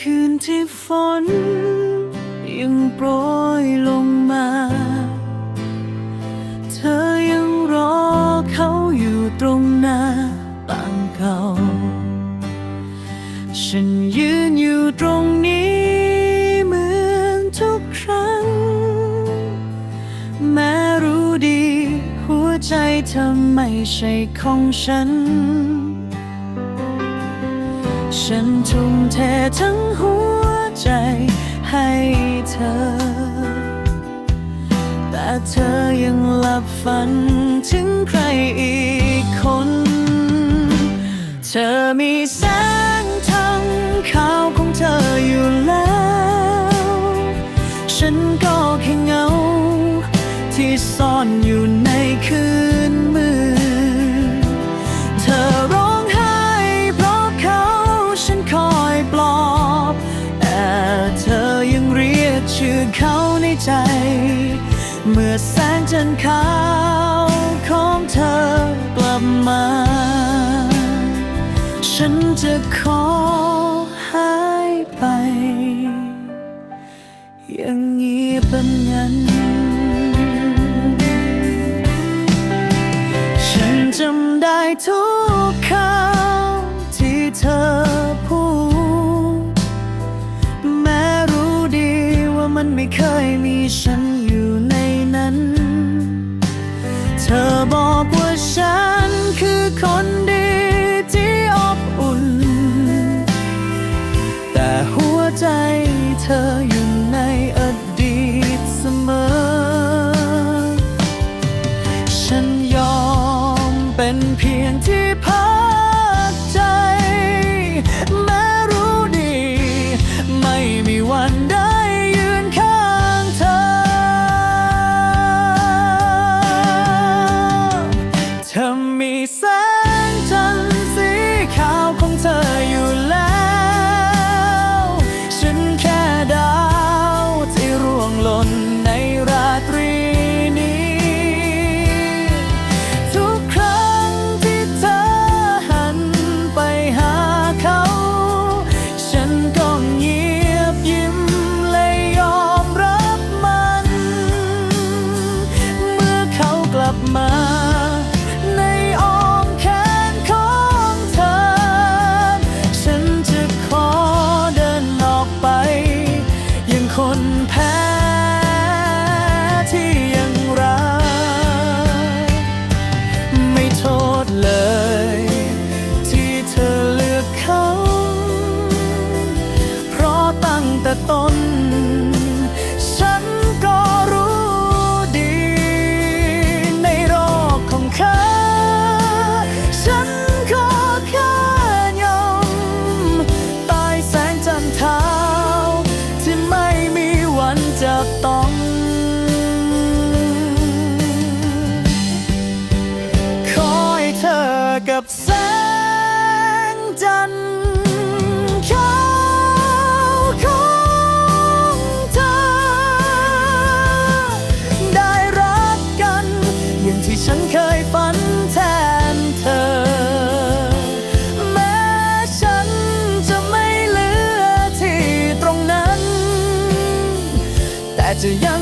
คืนที่ฝน ยังโปรยลงมา เธอยังรอเขาอยู่ตรงหน้าต่างเก่า ฉันยืนอยู่ตรงนี้เหมือนทุกครั้ง แม้รู้ดี หัวใจเธอไม่ใช่ของฉัน ฉันทุ่มเททั้งหัวใจให้เธอ แต่เธอยังหลับฝันถึงใครอีกคน เธอมีแสงทางขาวของเธออยู่แล้ว ฉันก็แค่เงา ที่ซ่อนอยู่ในคืน เขาในใจ เมื่อแสงจันทร์ขาวของเธอกลับมา ฉันจะขอหายไป อย่างเงียบแบบนั้นฉันจำได้ทุกคำ เคยมีฉันอยู่ในนั้น เธอบอกว่าฉันคือคนดีที่อบอุ่น แต่หัวใจเธออยู่ในอดีตเสมอ ฉันยอมเป็นเพียงที่พั แต่ต้น ฉันก็รู้ดี ในโรคของเขาฉันก็แค่ยอมตายแสงจันทราที่ไม่มีวันจะต้องขอให้เธอกับแสงจันทร์ เห